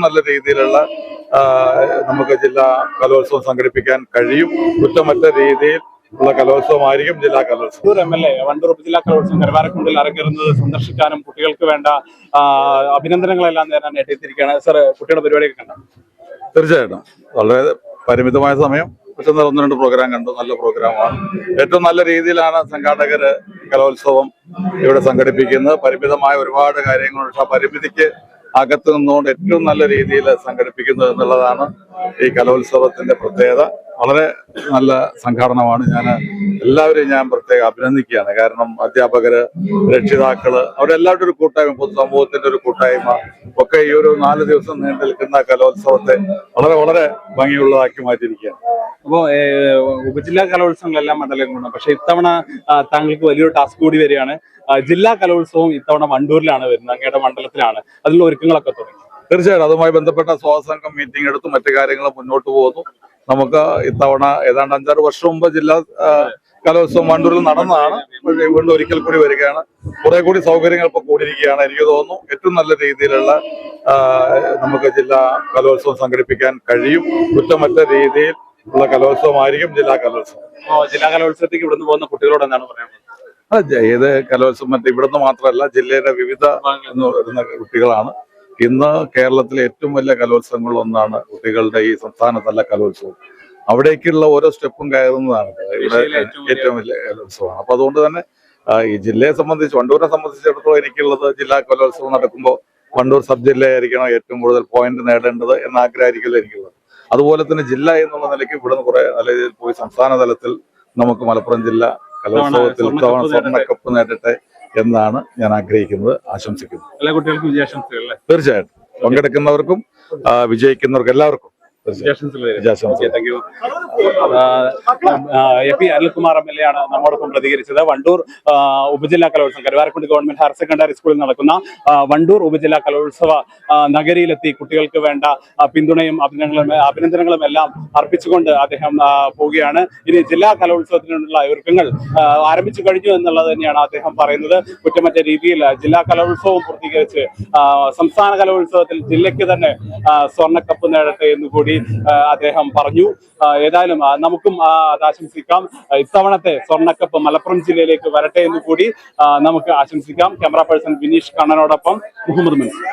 ഏറ്റവും നല്ല രീതിയിലുള്ള നമുക്ക് ജില്ലാ കലോത്സവം സംഘടിപ്പിക്കാൻ കഴിയും. കുറ്റമറ്റ രീതിയിൽ ഉള്ള കലോത്സവമായിരിക്കും ജില്ലാ കലോത്സവം. ഒരു എം എൽ എ വണ്ടൂർപ്പ് ജില്ലാ കലോത്സവം. കരുവാരക്കുണ്ടിൽ അരങ്ങേറുന്നത് സന്ദർശിക്കാനും കുട്ടികൾക്ക് വേണ്ട അഭിനന്ദനങ്ങളെല്ലാം നേരാൻ എത്തിയിരിക്കുകയാണ് സർ കുട്ടിയുടെ പരിപാടിയൊക്കെ കണ്ടോ? തീർച്ചയായിട്ടും. വളരെ പരിമിതമായ സമയം. പക്ഷെ ഒന്ന് രണ്ട് പ്രോഗ്രാം കണ്ടു. നല്ല പ്രോഗ്രാമാണ് ഏറ്റവും നല്ല രീതിയിലാണ് സംഘാടകര് കലോത്സവം ഇവിടെ സംഘടിപ്പിക്കുന്നത്. പരിമിതമായ ഒരുപാട് കാര്യങ്ങളുണ്ട്. ആ പരിമിതിക്ക് അകത്ത് നിന്നുകൊണ്ട് ഏറ്റവും നല്ല രീതിയിൽ സംഘടിപ്പിക്കുന്നത് എന്നുള്ളതാണ് ഈ കലോത്സവത്തിന്റെ പ്രത്യേകത. വളരെ നല്ല സംഘാടനമാണ്. ഞാൻ എല്ലാവരെയും ഞാൻ പ്രത്യേകം അഭിനന്ദിക്കുകയാണ്. കാരണം അധ്യാപകര് രക്ഷിതാക്കൾ അവരെല്ലാവരുടെ ഒരു കൂട്ടായ്മ പൊതുസമൂഹത്തിന്റെ ഒരു കൂട്ടായ്മ ഒക്കെ ഈ ഒരു നാല് ദിവസം നീണ്ടു നിൽക്കുന്ന കലോത്സവത്തെ വളരെ വളരെ ഭംഗിയുള്ളതാക്കി മാറ്റിയിരിക്കുകയാണ്. അപ്പോൾ ഉപജില്ലാ കലോത്സവങ്ങളെല്ലാം മണ്ഡലങ്ങളുണ്ട് പക്ഷെ ഇത്തവണ താങ്കൾക്ക് വലിയൊരു ടാസ്ക് കൂടി വരികയാണ്. ജില്ലാ കലോത്സവം ഇത്തവണ വണ്ടൂരിലാണ് വരുന്നത് അങ്ങയുടെ മണ്ഡലത്തിലാണ്. അതിലുള്ള ഒരുക്കങ്ങളൊക്കെ തുടങ്ങി. തീർച്ചയായിട്ടും. അതുമായി ബന്ധപ്പെട്ട സ്വാസംഘം മീറ്റിംഗ് എടുത്ത് മറ്റു കാര്യങ്ങൾ മുന്നോട്ട് പോകുന്നു. നമുക്ക് ഇത്തവണ ഏതാണ്ട് അഞ്ചാറ് വർഷം മുമ്പ് ജില്ലാ കലോത്സവം വണ്ടൂരിൽ നടന്നതാണ്. പക്ഷേ വീണ്ടും ഒരിക്കൽ കൂടി വരികയാണ്. കുറെ കൂടി സൗകര്യങ്ങൾ ഇപ്പൊ കൂടിയിരിക്കുകയാണ്. എനിക്ക് തോന്നുന്നു ഏറ്റവും നല്ല രീതിയിലുള്ള നമുക്ക് ജില്ലാ കലോത്സവം സംഘടിപ്പിക്കാൻ കഴിയും. കുറ്റമറ്റ രീതിയിൽ ഉള്ള കലോത്സവമായിരിക്കും ജില്ലാ കലോത്സവം. ജില്ലാ കലോത്സവത്തേക്ക് ഇവിടുന്ന് പോകുന്ന കുട്ടികളോട് എന്താണ് പറയുന്നത് അതെ ഏത് കലോത്സവം മറ്റേ ഇവിടുന്ന് മാത്രമല്ല ജില്ലയുടെ വിവിധ കുട്ടികളാണ്. ഇന്ന് കേരളത്തിലെ ഏറ്റവും വലിയ കലോത്സവങ്ങളിൽ ഒന്നാണ് കുട്ടികളുടെ ഈ സംസ്ഥാനത്തല്ല കലോത്സവം. അവിടേക്കുള്ള ഓരോ സ്റ്റെപ്പും കയറുന്നതാണ്. ഇവിടെ ഏറ്റവും വലിയ- കലോത്സവമാണ്. അപ്പൊ അതുകൊണ്ട് തന്നെ ഈ ജില്ലയെ സംബന്ധിച്ച് വണ്ടൂരിനെ സംബന്ധിച്ചിടത്തോളം എനിക്കുള്ളത് ജില്ലാ കലോത്സവം നടക്കുമ്പോൾ വണ്ടൂർ സബ് ജില്ലയായിരിക്കണം ഏറ്റവും കൂടുതൽ പോയിന്റ് നേടേണ്ടത് എന്ന ആഗ്രഹമായിരിക്കില്ല എനിക്കുള്ളത്. അതുപോലെ തന്നെ ജില്ല എന്നുള്ള നിലയ്ക്ക് ഇവിടുന്ന് കുറെ നല്ല രീതിയിൽ പോയി സംസ്ഥാന തലത്തിൽ നമുക്ക് മലപ്പുറം ജില്ല കലോത്സവത്തിൽ തവണ സ്വർണ സ്വർണക്കപ്പ് നേടട്ടെ. എന്നാണ് ഞാൻ ആഗ്രഹിക്കുന്നത് ആശംസിക്കുന്നത് എല്ലാ കുട്ടികൾക്കും വിജയാശംസകൾ തീർച്ചയായിട്ടും. പങ്കെടുക്കുന്നവർക്കും വിജയിക്കുന്നവർക്കും എല്ലാവർക്കും A P Anilkumar M L A ആണ് നമ്മോടൊപ്പം പ്രതികരിച്ചത്. വണ്ടൂർ ഉപജില്ലാ കലോത്സവം കരുവാരക്കുണ്ട് ഗവൺമെന്റ് ഹയർ സെക്കൻഡറി സ്കൂളിൽ നടക്കുന്ന വണ്ടൂർ ഉപജില്ലാ കലോത്സവ നഗരിയിലെത്തി കുട്ടികൾക്ക് വേണ്ട പിന്തുണയും അഭിനന്ദനങ്ങളും അഭിനന്ദനങ്ങളും എല്ലാം അർപ്പിച്ചുകൊണ്ട് അദ്ദേഹം പോവുകയാണ്. ഇനി ജില്ലാ കലോത്സവത്തിനുള്ള ഒരുക്കങ്ങൾ ആരംഭിച്ചു കഴിഞ്ഞു എന്നുള്ളത് തന്നെയാണ് അദ്ദേഹം പറയുന്നത്. കുറ്റമറ്റ രീതിയിൽ ജില്ലാ കലോത്സവം പൂർത്തീകരിച്ച് സംസ്ഥാന കലോത്സവത്തിൽ ജില്ലയ്ക്ക് തന്നെ സ്വർണക്കപ്പ് സ്വർണക്കപ്പ് നേടട്ടെ എന്ന് കൂടി ആ, അദ്ദേഹം പറഞ്ഞു. ഏതായാലും നമുക്കും അത് ആശംസിക്കാം. ഇത്തവണത്തെ സ്വർണക്കപ്പ് മലപ്പുറം ജില്ലയിലേക്ക് വരട്ടെ എന്ന് കൂടി നമുക്ക് ആശംസിക്കാം. ക്യാമറ പേഴ്സൺ വിനീഷ് കണ്ണനോടൊപ്പം മുഹമ്മദ് മൻസൂർ